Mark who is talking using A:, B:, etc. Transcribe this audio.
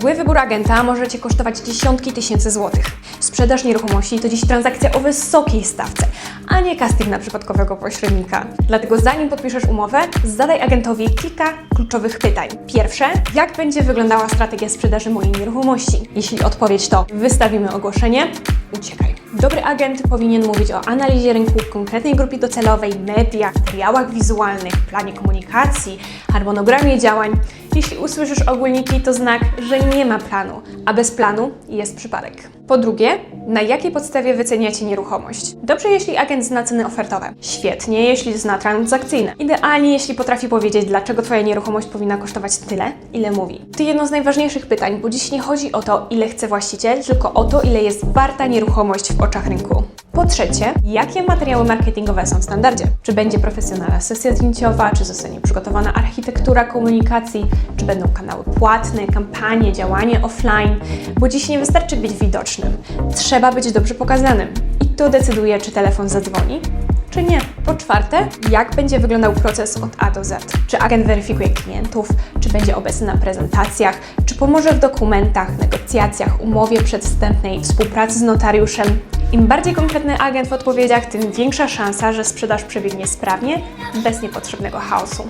A: Zły wybór agenta może Cię kosztować dziesiątki tysięcy złotych. Sprzedaż nieruchomości to dziś transakcja o wysokiej stawce, a nie casting na przypadkowego pośrednika. Dlatego zanim podpiszesz umowę, zadaj agentowi kilka kluczowych pytań. Pierwsze, jak będzie wyglądała strategia sprzedaży mojej nieruchomości? Jeśli odpowiedź to wystawimy ogłoszenie, uciekaj. Dobry agent powinien mówić o analizie rynku, konkretnej grupie docelowej, mediach, materiałach wizualnych, planie komunikacji, harmonogramie działań. Jeśli usłyszysz ogólniki, to znak, że nie ma planu, a bez planu jest przypadek. Po drugie, na jakiej podstawie wyceniacie nieruchomość? Dobrze, jeśli agent zna ceny ofertowe. Świetnie, jeśli zna transakcyjne. Idealnie, jeśli potrafi powiedzieć, dlaczego Twoja nieruchomość powinna kosztować tyle, ile mówi. To jedno z najważniejszych pytań, bo dziś nie chodzi o to, ile chce właściciel, tylko o to, ile jest warta nieruchomość w oczach rynku. Po trzecie, jakie materiały marketingowe są w standardzie? Czy będzie profesjonalna sesja zdjęciowa, czy zostanie przygotowana architektura komunikacji, czy będą kanały płatne, kampanie, działanie offline? Bo dziś nie wystarczy być widocznym, trzeba być dobrze pokazanym. I to decyduje, czy telefon zadzwoni, czy nie. Po czwarte, jak będzie wyglądał proces od A do Z? Czy agent weryfikuje klientów, czy będzie obecny na prezentacjach, czy pomoże w dokumentach, negocjacjach, umowie przedwstępnej, współpracy z notariuszem? Im bardziej konkretny agent w odpowiedziach, tym większa szansa, że sprzedaż przebiegnie sprawnie, bez niepotrzebnego chaosu.